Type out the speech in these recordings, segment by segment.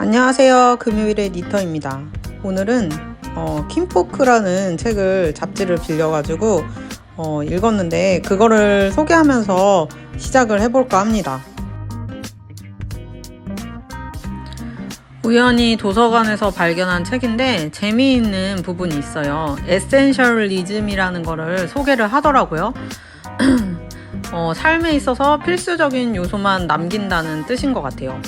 안녕하세요. 금요일의 니터입니다. 오늘은 어, 킴포크라는 책을 잡지를 빌려가지고 어, 읽었는데 그거를 소개하면서 시작을 해볼까 합니다. 우연히 도서관에서 발견한 책인데 재미있는 부분이 있어요. 에센셜리즘이라는 거를 소개를 하더라고요. 어, 삶에 있어서 필수적인 요소만 남긴다는 뜻인 것 같아요.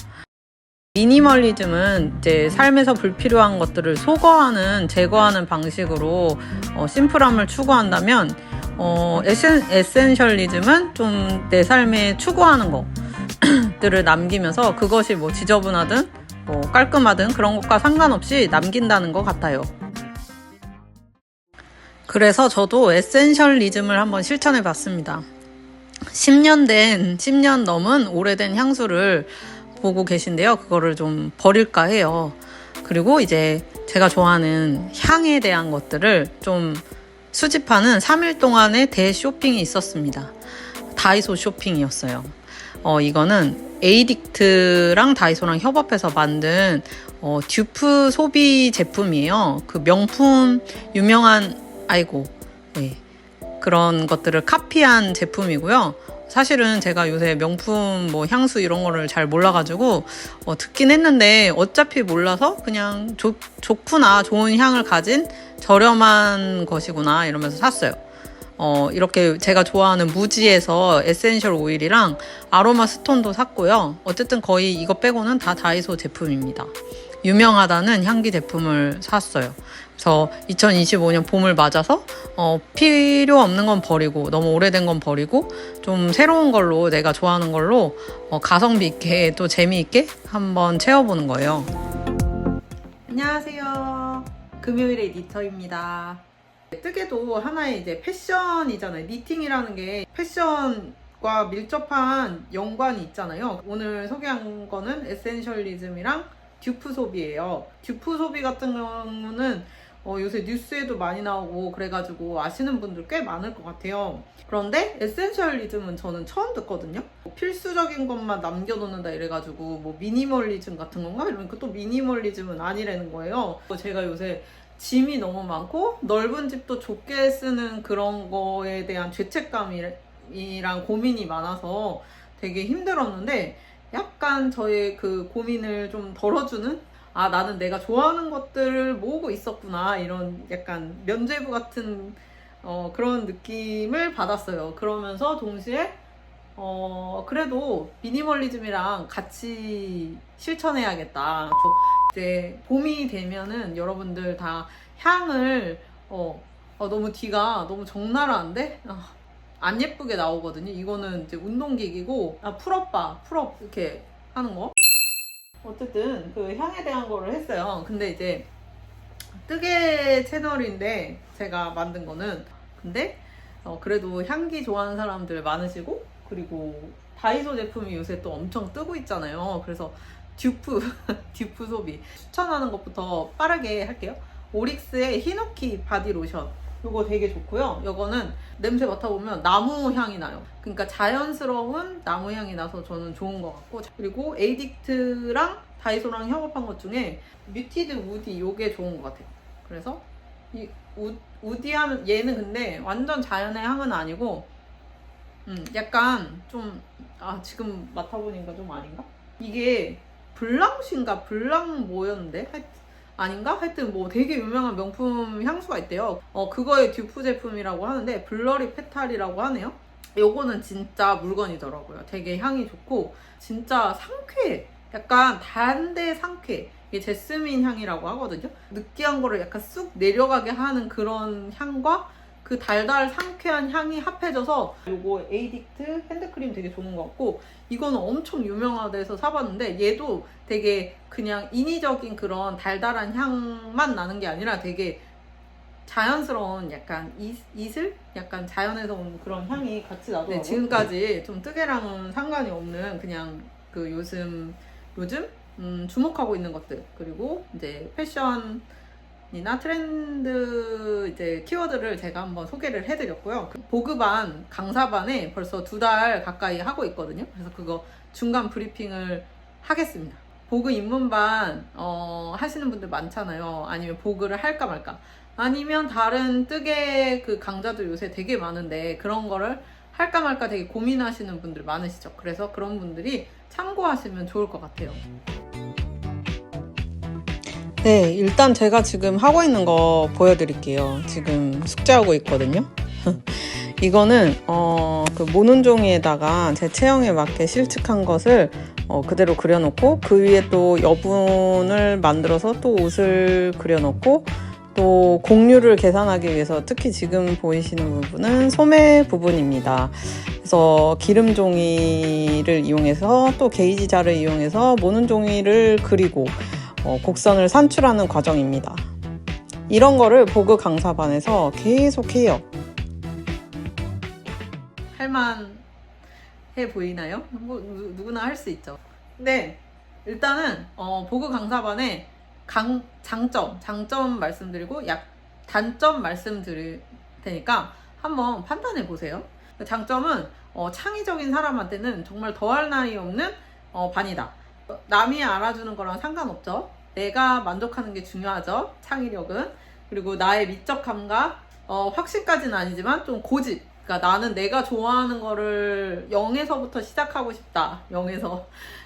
미니멀리즘은 이제 삶에서 불필요한 것들을 소거하는, 제거하는 방식으로 어, 심플함을 추구한다면, 어, 에센, 에센셜리즘은 좀 내 삶에 추구하는 것들을 남기면서 그것이 뭐 지저분하든 뭐 깔끔하든 그런 것과 상관없이 남긴다는 것 같아요. 그래서 저도 에센셜리즘을 한번 실천해 봤습니다. 10년 된, 10년 넘은 오래된 향수를 보고 계신데요. 그거를 좀 버릴까 해요. 그리고 이제 제가 좋아하는 향에 대한 것들을 좀 수집하는 3일 동안의 대쇼핑이 있었습니다. 다이소 쇼핑이었어요. 어, 이거는 에이딕트랑 다이소랑 협업해서 만든 어, 듀프 소비 제품이에요. 그 명품 유명한 아이고 네. 그런 것들을 카피한 제품이고요. 사실은 제가 요새 명품 뭐 향수 이런 거를 잘 몰라가지고 어, 듣긴 했는데 어차피 몰라서 그냥 좋, 좋구나 좋은 향을 가진 저렴한 것이구나 이러면서 샀어요. 어, 이렇게 제가 좋아하는 무지에서 에센셜 오일이랑 아로마 스톤도 샀고요. 어쨌든 거의 이거 빼고는 다 다이소 제품입니다. 유명하다는 향기 제품을 샀어요. 그래서 2025년 봄을 맞아서 어, 필요 없는 건 버리고 너무 오래된 건 버리고 좀 새로운 걸로 내가 좋아하는 걸로 어, 가성비 있게 또 재미있게 한번 채워보는 거예요. 안녕하세요. 금요일의 니터입니다. 뜨개도 하나의 이제 패션이잖아요. 니팅이라는 게 패션 과 밀접한 연관이 있잖아요. 오늘 소개한 거는 에센셜리즘이랑 듀프 소비예요. 듀프 소비 같은 경우는 어, 요새 뉴스에도 많이 나오고 그래가지고 아시는 분들 꽤 많을 것 같아요. 그런데 에센셜리즘은 저는 처음 듣거든요. 뭐 필수적인 것만 남겨놓는다 이래가지고 뭐 미니멀리즘 같은 건가? 이러니까 또 미니멀리즘은 아니라는 거예요. 제가 요새 짐이 너무 많고 넓은 집도 좁게 쓰는 그런 거에 대한 죄책감이랑 고민이 많아서 되게 힘들었는데 약간 저의 그 고민을 좀 덜어주는 아 나는 내가 좋아하는 것들을 모으고 있었구나 이런 약간 면죄부 같은 어, 그런 느낌을 받았어요. 그러면서 동시에 어, 그래도 미니멀리즘이랑 같이 실천해야겠다. 저 이제 봄이 되면은 여러분들 다 향을 어, 어, 너무 뒤가 너무 적나라한데 아, 안 예쁘게 나오거든요. 이거는 이제 운동기기고 아, 풀업바 풀업 이렇게 하는 거. 어쨌든 그 향에 대한 거를 했어요. 근데 이제 뜨개 채널인데 제가 만든 거는 근데 어, 그래도 향기 좋아하는 사람들 많으시고 그리고 다이소 제품이 요새 또 엄청 뜨고 있잖아요. 그래서 듀프 듀프 소비 추천하는 것부터 빠르게 할게요. 오릭스의 히노키 바디 로션 이거 되게 좋고요. 이거는 냄새 맡아보면 나무 향이 나요. 그러니까 자연스러운 나무 향이 나서 저는 좋은 것 같고 그리고 에이딕트랑 다이소랑 협업한 것 중에 뮤티드 우디 이게 좋은 것 같아요. 그래서 이 우, 우디하면 얘는 근데 완전 자연의 향은 아니고 음 약간 좀 아 지금 맡아보니까 좀 아닌가? 이게 블랑신가 블랑 뭐였는데 하여튼 아닌가? 하여튼 뭐 되게 유명한 명품 향수가 있대요. 어, 그거의 듀프 제품이라고 하는데 블러리 페탈이라고 하네요. 요거는 진짜 물건이더라고요. 되게 향이 좋고 진짜 상쾌해. 약간 단데 상쾌. 이게 제스민 향이라고 하거든요. 느끼한 거를 약간 쑥 내려가게 하는 그런 향과 그 달달 상쾌한 향이 합해져서 요거 에이딕트 핸드크림 되게 좋은 것 같고 이거는 엄청 유명하대서 사봤는데 얘도 되게 그냥 인위적인 그런 달달한 향만 나는 게 아니라 되게 자연스러운 약간 이, 이슬? 약간 자연에서 온 그런 향이 같이 나더라고요. 네, 지금까지 좀 뜨개랑은 상관이 없는 그냥 그 요즘 요즘 음, 주목하고 있는 것들 그리고 이제 패션 이나 트렌드 이제 키워드를 제가 한번 소개를 해드렸고요. 그 보급반 강사반에 벌써 두 달 가까이 하고 있거든요. 그래서 그거 중간 브리핑을 하겠습니다. 보그 입문반 어, 하시는 분들 많잖아요. 아니면 보그를 할까 말까. 아니면 다른 뜨개 그 강좌도 요새 되게 많은데 그런 거를 할까 말까 되게 고민하시는 분들 많으시죠. 그래서 그런 분들이 참고하시면 좋을 것 같아요. 네, 일단 제가 지금 하고 있는 거 보여드릴게요. 지금 숙제하고 있거든요. 이거는 어, 그 모는 종이에다가 제 체형에 맞게 실측한 것을 어, 그대로 그려놓고 그 위에 또 여분을 만들어서 또 옷을 그려놓고 또 공률을 계산하기 위해서 특히 지금 보이시는 부분은 소매 부분입니다. 그래서 기름 종이를 이용해서 또 게이지 자를 이용해서 모는 종이를 그리고 어, 곡선을 산출하는 과정입니다. 이런 거를 보그 강사반에서 계속 해요. 할만해 보이나요? 뭐 누, 누구나 할 수 있죠. 근데 일단은 어, 보그 강사반의 강, 장점, 장점 말씀드리고 약 단점 말씀드릴 테니까 한번 판단해 보세요. 장점은 어, 창의적인 사람한테는 정말 더할 나위 없는 어, 반이다. 남이 알아주는 거랑 상관없죠. 내가 만족하는 게 중요하죠. 창의력은. 그리고 나의 미적 감각, 어, 확신까지는 아니지만 좀 고집. 그러니까 나는 내가 좋아하는 거를 0에서부터 시작하고 싶다. 0에서.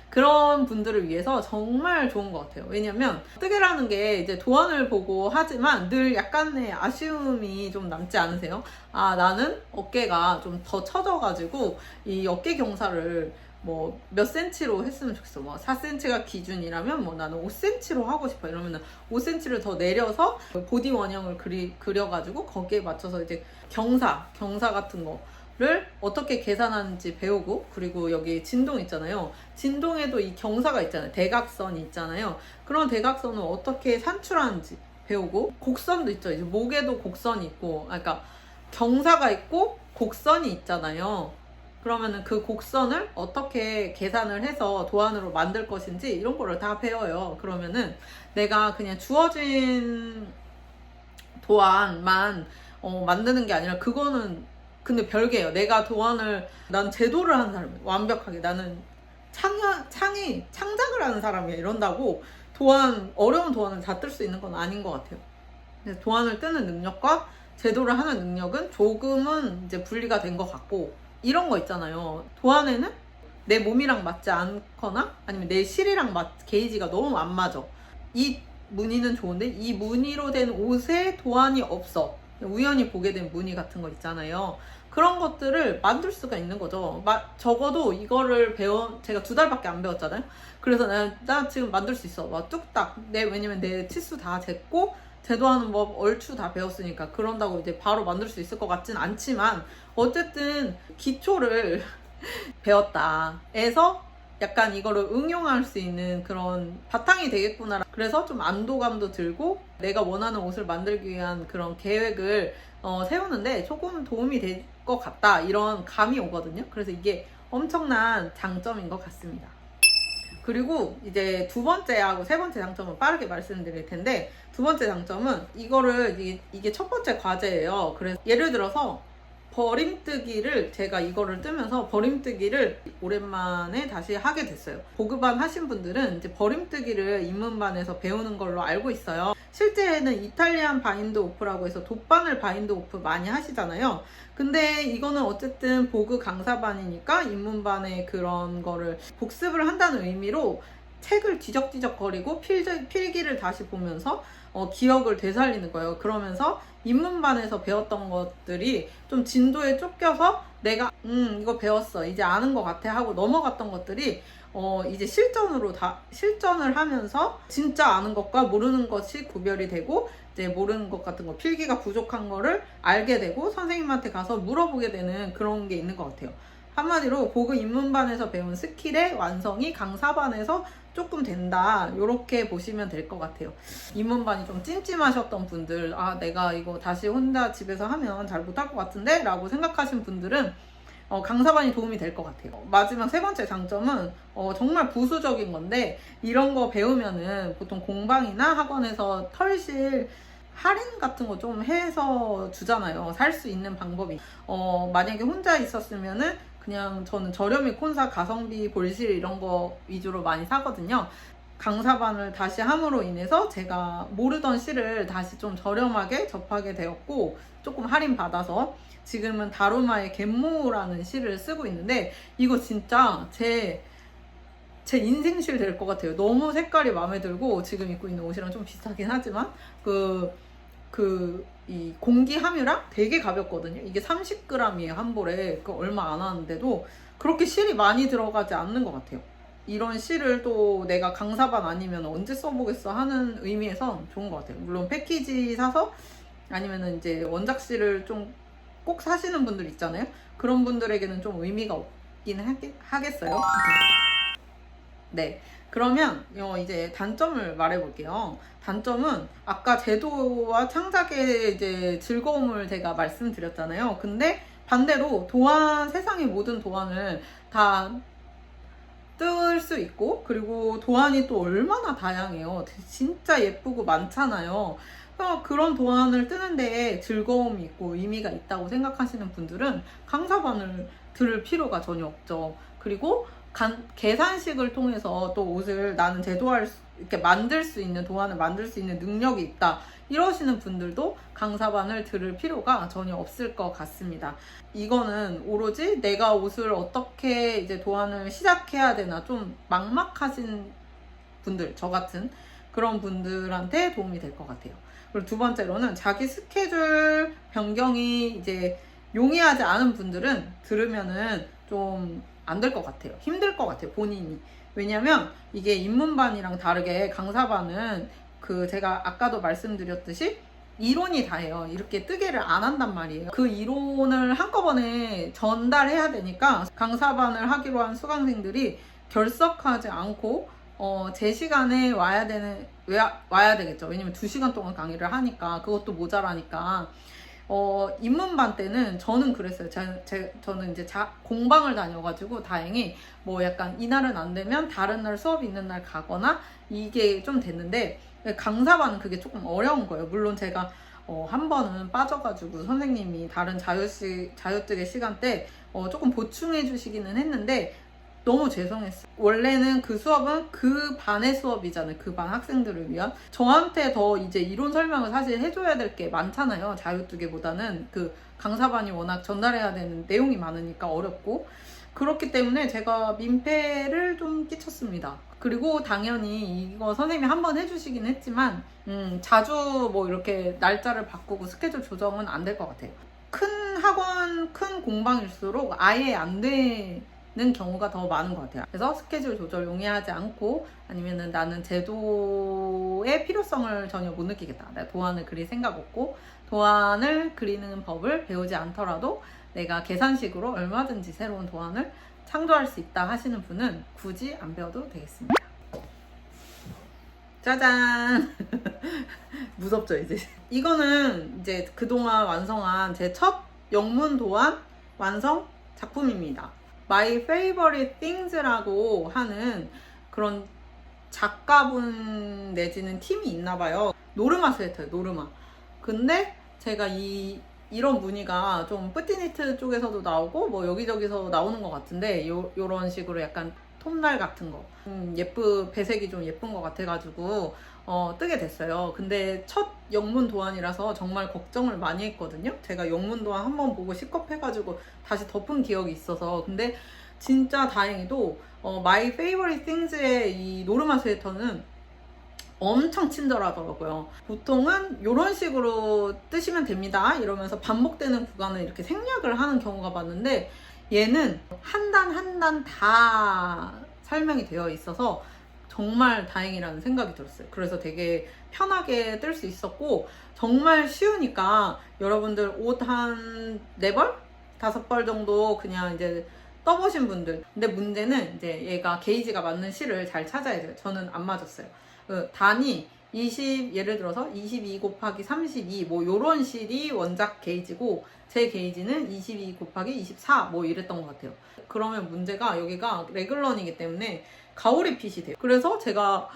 그런 분들을 위해서 정말 좋은 것 같아요. 왜냐면 뜨개라는 게 이제 도안을 보고 하지만 늘 약간의 아쉬움이 좀 남지 않으세요? 아, 나는 어깨가 좀 더 처져가지고 이 어깨 경사를 뭐 몇 센치로 했으면 좋겠어. 뭐 4cm가 기준이라면 뭐 나는 5cm로 하고 싶어. 이러면은 5cm를 더 내려서 보디 원형을 그리, 그려가지고 거기에 맞춰서 이제 경사, 경사 같은 거를 어떻게 계산하는지 배우고 그리고 여기 진동 있잖아요. 진동에도 이 경사가 있잖아요. 대각선이 있잖아요. 그런 대각선을 어떻게 산출하는지 배우고 곡선도 있죠. 이제 목에도 곡선이 있고, 아, 그러니까 경사가 있고 곡선이 있잖아요. 그러면은 그 곡선을 어떻게 계산을 해서 도안으로 만들 것인지 이런 거를 다 배워요. 그러면은 내가 그냥 주어진 도안만 어, 만드는 게 아니라 그거는 근데 별개예요. 내가 도안을 난 제도를 하는 사람이에요. 완벽하게 나는 창 창이 창작을 하는 사람이야 이런다고 도안 어려운 도안을 다 뜰 수 있는 건 아닌 것 같아요. 도안을 뜨는 능력과 제도를 하는 능력은 조금은 이제 분리가 된 것 같고 이런 거 있잖아요. 도안에는 내 몸이랑 맞지 않거나 아니면 내 실이랑 맞 게이지가 너무 안 맞아. 이 무늬는 좋은데 이 무늬로 된 옷에 도안이 없어. 우연히 보게 된 무늬 같은 거 있잖아요. 그런 것들을 만들 수가 있는 거죠. 마, 적어도 이거를 배워 제가 두 달밖에 안 배웠잖아요. 그래서 나, 나 지금 만들 수 있어. 막 뚝딱. 내 왜냐면 내 치수 다 쟀고 제도하는 법 얼추 다 배웠으니까 그런다고 이제 바로 만들 수 있을 것 같진 않지만 어쨌든 기초를 배웠다. 에서 약간 이거를 응용할 수 있는 그런 바탕이 되겠구나. 그래서 좀 안도감도 들고 내가 원하는 옷을 만들기 위한 그런 계획을 어, 세우는데 조금 도움이 될 것 같다. 이런 감이 오거든요. 그래서 이게 엄청난 장점인 것 같습니다. 그리고 이제 두 번째하고 세 번째 장점은 빠르게 말씀드릴 텐데 두 번째 장점은 이거를 이게, 이게 첫 번째 과제예요. 그래서 예를 들어서 버림뜨기를 제가 이거를 뜨면서 버림뜨기를 오랜만에 다시 하게 됐어요. 보급반 하신 분들은 이제 버림뜨기를 입문반에서 배우는 걸로 알고 있어요. 실제는 이탈리안 바인드 오프라고 해서 돗바늘 바인드 오프 많이 하시잖아요. 근데 이거는 어쨌든 보급 강사반이니까 입문반에 그런 거를 복습을 한다는 의미로 책을 뒤적뒤적거리고 필, 필기를 다시 보면서 어, 기억을 되살리는 거예요. 그러면서 입문반에서 배웠던 것들이 좀 진도에 쫓겨서 내가 음 이거 배웠어 이제 아는 것 같아 하고 넘어갔던 것들이 어 이제 실전으로 다 실전을 하면서 진짜 아는 것과 모르는 것이 구별이 되고 이제 모르는 것 같은 거 필기가 부족한 거를 알게 되고 선생님한테 가서 물어보게 되는 그런 게 있는 것 같아요. 한마디로 고급 입문반에서 배운 스킬의 완성이 강사반에서 조금 된다. 이렇게 보시면 될 것 같아요. 입문반이 좀 찜찜하셨던 분들, 아, 내가 이거 다시 혼자 집에서 하면 잘 못할 것 같은데? 라고 생각하신 분들은 어, 강사반이 도움이 될 것 같아요. 마지막 세 번째 장점은 어, 정말 부수적인 건데 이런 거 배우면은 보통 공방이나 학원에서 털실 할인 같은 거 좀 해서 주잖아요. 살 수 있는 방법이. 어, 만약에 혼자 있었으면은 그냥 저는 저렴이 콘사 가성비 볼실 이런 거 위주로 많이 사거든요. 강사반을 다시 함으로 인해서 제가 모르던 시를 다시 좀 저렴하게 접하게 되었고 조금 할인 받아서 지금은 다루마의 갯모라는 시를 쓰고 있는데 이거 진짜 제 제 인생실 될 것 같아요. 너무 색깔이 마음에 들고 지금 입고 있는 옷이랑 좀 비슷하긴 하지만 그 그 이 공기 함유랑 되게 가볍거든요. 이게 30g이에요 한 볼에 그 얼마 안 하는데도 그렇게 실이 많이 들어가지 않는 것 같아요. 이런 실을 또 내가 강사반 아니면 언제 써보겠어 하는 의미에서 좋은 것 같아요. 물론 패키지 사서 아니면은 이제 원작실을 좀 꼭 사시는 분들 있잖아요. 그런 분들에게는 좀 의미가 없긴 하겠, 하겠어요. 네. 그러면 어, 이제 단점을 말해볼게요. 단점은 아까 제도와 창작의 이제 즐거움을 제가 말씀드렸잖아요. 근데 반대로 도안, 세상의 모든 도안을 다 뜰 수 있고, 그리고 도안이 또 얼마나 다양해요. 진짜 예쁘고 많잖아요. 어, 그런 도안을 뜨는데 즐거움이 있고 의미가 있다고 생각하시는 분들은 강사반을 들을 필요가 전혀 없죠. 그리고 간- 계산식을 통해서 또 옷을 나는 제도할 수, 이렇게 만들 수 있는 도안을 만들 수 있는 능력이 있다. 이러시는 분들도 강사반을 들을 필요가 전혀 없을 것 같습니다. 이거는 오로지 내가 옷을 어떻게 이제 도안을 시작해야 되나 좀 막막하신 분들, 저 같은 그런 분들한테 도움이 될 것 같아요. 그리고 두 번째로는 자기 스케줄 변경이 이제 용이하지 않은 분들은 들으면은 좀 안 될 것 같아요. 힘들 것 같아요, 본인이. 왜냐면 이게 입문반이랑 다르게 강사반은 그 제가 아까도 말씀드렸듯이 이론이 다예요. 이렇게 뜨개를 안 한단 말이에요. 그 이론을 한꺼번에 전달해야 되니까 강사반을 하기로 한 수강생들이 결석하지 않고 어, 제 시간에 와야 되는 와, 와야 되겠죠. 왜냐면 두 시간 동안 강의를 하니까 그것도 모자라니까. 어, 입문반 때는 저는 그랬어요. 제, 제, 저는 이제 자, 공방을 다녀가지고 다행히 뭐 약간 이날은 안 되면 다른 날 수업이 있는 날 가거나 이게 좀 됐는데 강사반은 그게 조금 어려운 거예요. 물론 제가 어, 한 번은 빠져가지고 선생님이 다른 자유시, 자유뜨개 시간 때 어, 조금 보충해 주시기는 했는데 너무 죄송했어요. 원래는 그 수업은 그 반의 수업이잖아요. 그 반 학생들을 위한. 저한테 더 이제 이론 설명을 사실 해줘야 될 게 많잖아요. 자유투기보다는 그 강사반이 워낙 전달해야 되는 내용이 많으니까 어렵고. 그렇기 때문에 제가 민폐를 좀 끼쳤습니다. 그리고 당연히 이거 선생님이 한 번 해주시긴 했지만, 음, 자주 뭐 이렇게 날짜를 바꾸고 스케줄 조정은 안 될 것 같아요. 큰 학원, 큰 공방일수록 아예 안되 는 경우가 더 많은 것 같아요. 그래서 스케줄 조절 용이하지 않고 아니면은 나는 제도의 필요성을 전혀 못 느끼겠다. 내가 도안을 그릴 생각 없고 도안을 그리는 법을 배우지 않더라도 내가 계산식으로 얼마든지 새로운 도안을 창조할 수 있다 하시는 분은 굳이 안 배워도 되겠습니다. 짜잔! 무섭죠, 이제. 이거는 이제 그동안 완성한 제 첫 영문 도안 완성 작품입니다. My Favorite Things라고 하는 그런 작가분 내지는 팀이 있나 봐요. 노르마 스웨터예요, 노르마. 근데 제가 이 이런 무늬가 좀 뿌띠니트 쪽에서도 나오고 뭐 여기저기서 나오는 것 같은데 요, 요런 식으로 약간 톱날 같은 거 음, 예쁘 배색이 좀 예쁜 것 같아가지고 어, 뜨게 됐어요. 근데 첫 영문 도안이라서 정말 걱정을 많이 했거든요. 제가 영문 도안 한 번 보고 시겁해가지고 다시 덮은 기억이 있어서 근데 진짜 다행히도 어, My Favorite Things의 이 노르마 스웨터는 엄청 친절하더라고요. 보통은 이런 식으로 뜨시면 됩니다. 이러면서 반복되는 구간을 이렇게 생략을 하는 경우가 많은데 얘는 한 단 한 단 다 설명이 되어 있어서 정말 다행이라는 생각이 들었어요. 그래서 되게 편하게 뜰 수 있었고 정말 쉬우니까 여러분들 옷 한 네 벌? 다섯 벌 정도 그냥 이제 떠보신 분들. 근데 문제는 이제 얘가 게이지가 맞는 실을 잘 찾아야 돼요. 저는 안 맞았어요. 그 단위 20 예를 들어서 22 곱하기 32 뭐 요런 실이 원작 게이지고 제 게이지는 22 곱하기 24 뭐 이랬던 것 같아요. 그러면 문제가 여기가 레글런이기 때문에 가오리 핏이 돼요. 그래서 제가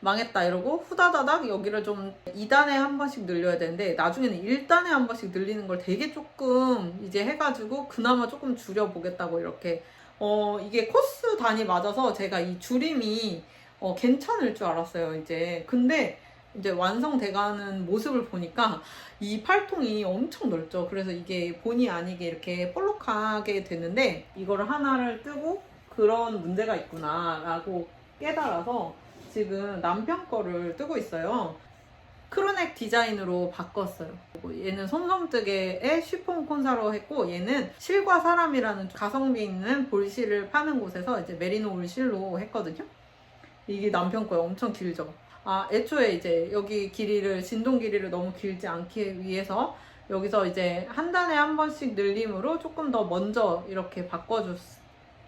망했다 이러고 후다다닥 여기를 좀 2단에 한 번씩 늘려야 되는데 나중에는 1단에 한 번씩 늘리는 걸 되게 조금 이제 해가지고 그나마 조금 줄여보겠다고 이렇게 어 이게 코스 단위 맞아서 제가 이 줄임이 어, 괜찮을 줄 알았어요, 이제. 근데 이제 완성돼가는 모습을 보니까 이 팔통이 엄청 넓죠. 그래서 이게 본의 아니게 이렇게 볼록하게 됐는데 이거를 하나를 뜨고 그런 문제가 있구나라고 깨달아서 지금 남편 거를 뜨고 있어요. 크로넥 디자인으로 바꿨어요. 얘는 솜솜뜨개의 쉬폰 콘사로 했고 얘는 실과 사람이라는 가성비 있는 볼실을 파는 곳에서 이제 메리노 울실로 했거든요. 이게 남편 거에 엄청 길죠. 아 애초에 이제 여기 길이를 진동 길이를 너무 길지 않기 위해서 여기서 이제 한 단에 한 번씩 늘림으로 조금 더 먼저 이렇게 바꿔줬.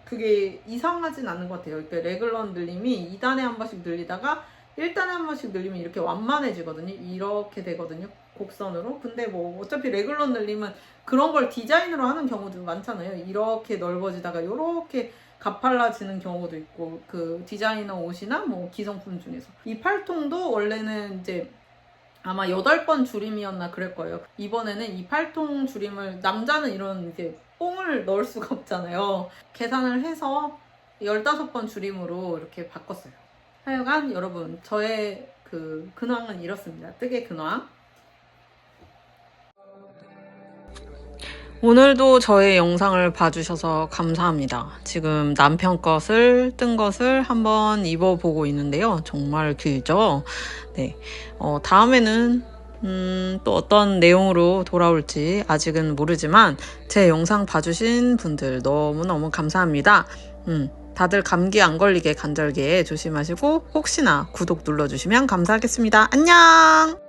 그게 이상하진 않은 것 같아요. 그러니까 레글런 늘림이 2단에 한 번씩 늘리다가 1단에 한 번씩 늘리면 이렇게 완만해지거든요. 이렇게 되거든요. 곡선으로. 근데 뭐 어차피 레글런 늘림은 그런 걸 디자인으로 하는 경우도 많잖아요. 이렇게 넓어지다가 이렇게 가팔라지는 경우도 있고 그 디자이너 옷이나 뭐 기성품 중에서 이 팔통도 원래는 이제 아마 8번 줄임이었나 그럴 거예요. 이번에는 이 팔통 줄임을 남자는 이런 이제 뽕을 넣을 수가 없잖아요. 계산을 해서 15번 줄임으로 이렇게 바꿨어요. 하여간 여러분 저의 그 근황은 이렇습니다. 뜨개 근황. 오늘도 저의 영상을 봐주셔서 감사합니다. 지금 남편 것을 뜬 것을 한번 입어보고 있는데요. 정말 길죠? 네. 어, 다음에는 음, 또 어떤 내용으로 돌아올지 아직은 모르지만 제 영상 봐주신 분들 너무너무 감사합니다. 음, 다들 감기 안 걸리게 간절기에 조심하시고 혹시나 구독 눌러주시면 감사하겠습니다. 안녕!